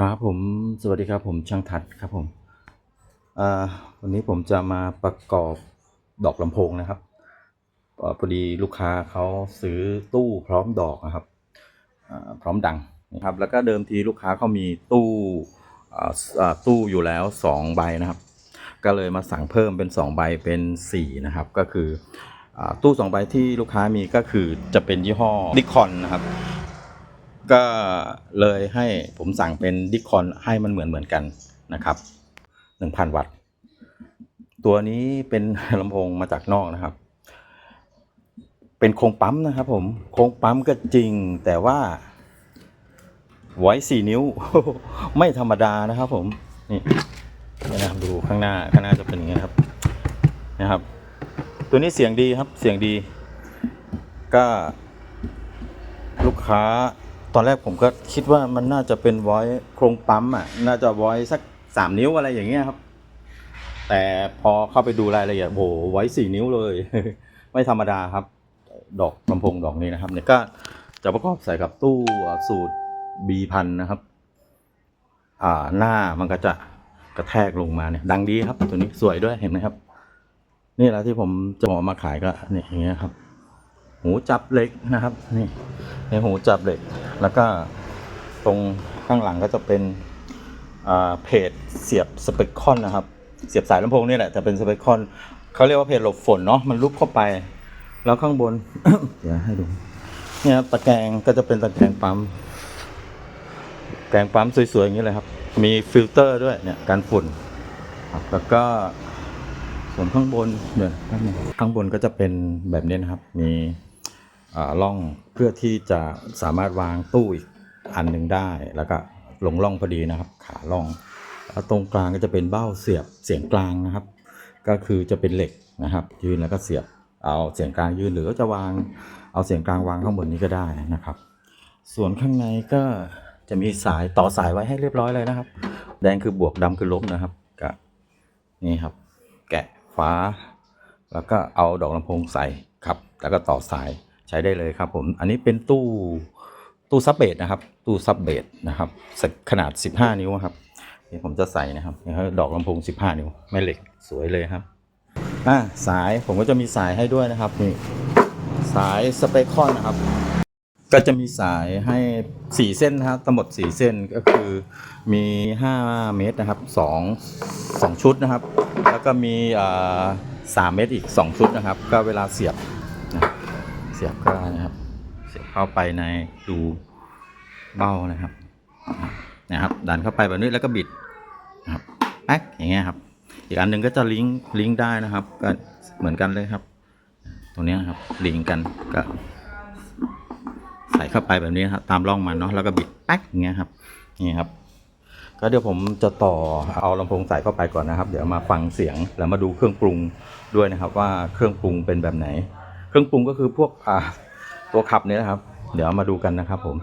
ครับผมสวัสดีครับผมช่างทัดครับผมวันนี้ผมจะมาประกอบดอกลำโพงนะครับอพอดีลูกค้าเขาซื้อตู้พร้อมดอกนะครับพร้อมดังนะครับแล้วก็เดิมทีลูกค้าเขามีตู้ตู้อยู่แล้วสองใบนะครับ ก็เลยมาสั่งเพิ่มเป็นสองใบเป็นสี่นะครับ ก็คืออตู้สองใบที่ลูกค้ามีก็คือจะเป็นยี่ห้อดิคอนนะครับ ก็เลยให้ผมสั่งเป็นดิคอนให้มันเหมือนเหมือนกันนะครับ1,000 วัตต์ ตัวนี้เป็นลำโพงมาจากนอกนะครับ เป็นโครงปั๊มนะครับผมโครงปั๊มก็จริงแต่ว่าไว้สี่นิ้ว ไม่ธรรมดานะครับผม นี่นะครับดูข้างหน้าข้างหน้าจะเป็นอย่างนี้ครับนะครับ ตัวนี้เสียงดีครับเสียงดี ก็ลูกค้า ตอนแรกผมก็คิดว่ามันน่าจะเป็นไว้โครงปั๊มอะ น่าจะไว้สักสามนิ้วอะไรอย่างเงี้ยครับ แต่พอเข้าไปดูรายละเอียดโอ้หไว้สี่นิ้วเลย ไม่ธรรมดาครับ ดอกลำโพงดอกนี้นะครับเนี่ยก็จะประกอบใส่กับตู้สูตร B พันนะครับ อ่าหน้ามันก็จะกระแทกลงมาเนี่ย ดังดีครับ ตัวนี้สวยด้วยเห็นไหมครับ นี่แหละที่ผมจะเอามาขายก็เนี่ยอย่างเงี้ยครับ หูจับเหล็กนะครับ นี่ในหูจับเหล็ก แล้วก็ตรงข้างหลังก็จะเป็นเพจเสียบสเปคคอนนะครับ เสียบสายลำโพงนี่แหละแต่เป็นสเปคคอนเขาเรียกว่าเพจหลบฝนเนาะมันลุกเข้าไป แล้วข้างบน เดี๋ยวให้ดูเนี่ยตะแกรงก็จะเป็นตะแกรงปั๊มแกรงปั๊มสวยๆอย่างนี้เลยครับ มีฟิลเตอร์ด้วยเนี่ยการฝุ่นครับแล้วก็ส่วนข้างบนเนี่ยข้างบนก็จะเป็นแบบนี้นะครับ มี อ่าร่องเพื่อที่จะสามารถวางตู้อีกอันหนึ่งได้แล้วก็ลงร่องพอดีนะครับ ขาร่องแล้วตรงกลางก็จะเป็นเบ้าเสียบเสียงกลางนะครับ ก็คือจะเป็นเหล็กนะครับ ยืนแล้วก็เสียบเอาเสียงกลางยืนหรือจะวางเอาเสียงกลางวางข้างบนนี้ก็ได้นะครับ ส่วนข้างในก็จะมีสายต่อสายไว้ให้เรียบร้อยเลยนะครับ แดงคือบวกดำคือลบนะครับก็นี่ครับ แกะฟ้า แล้วก็เอาดอกลำโพงใส่ครับ แล้วก็ต่อสาย ใช้ได้เลยครับผม อันนี้เป็นตู้ตู้ซับเบสนะครับ ตู้ซับเบสนะครับขนาด 15 นิ้วครับนี่ผมจะใส่นะครับนี่ครับดอกลำโพง 15 นิ้วแม่เหล็กสวยเลยครับอ่าสายผมก็จะมีสายให้ด้วยนะครับนี่สายสเปคคอนนะครับ ก็จะมีสายให้ 4 เส้นนะครับทั้งหมด 4 เส้นก็คือมี 5 เมตรนะครับ 2 2 ชุดนะครับ แล้วก็มีอ่า3เมตรอีก 2 ชุดนะครับ ก็เวลาเสียบ เสียบก็นะครับ เสียบเข้าไปในรูเบ้านะครับนะครับ ดันเข้าไปแบบนี้แล้วก็บิดนะครับแป๊กอย่างเงี้ยครับอีกอันหนึ่งก็จะลิงก์ลิงก์ได้นะครับก็เหมือนกันเลยครับ ตรงนี้ยครับลิงก์กันก็ใส่เข้าไปแบบนี้ครับตามร่องมันเนาะแล้วก็บิดแป๊กอย่างเงี้ยครับนี่ครับ ก็เดี๋ยวผมจะต่อเอาลำโพงใส่เข้าไปก่อนนะครับ เดี๋ยวมาฟังเสียงแล้วมาดูเครื่องปรุงด้วยนะครับ ว่าเครื่องปรุงเป็นแบบไหน รื่องปรุงก็คือพวกตัวขับเนี่ยนะครับ เดี๋ยวมาดูกันนะครับผม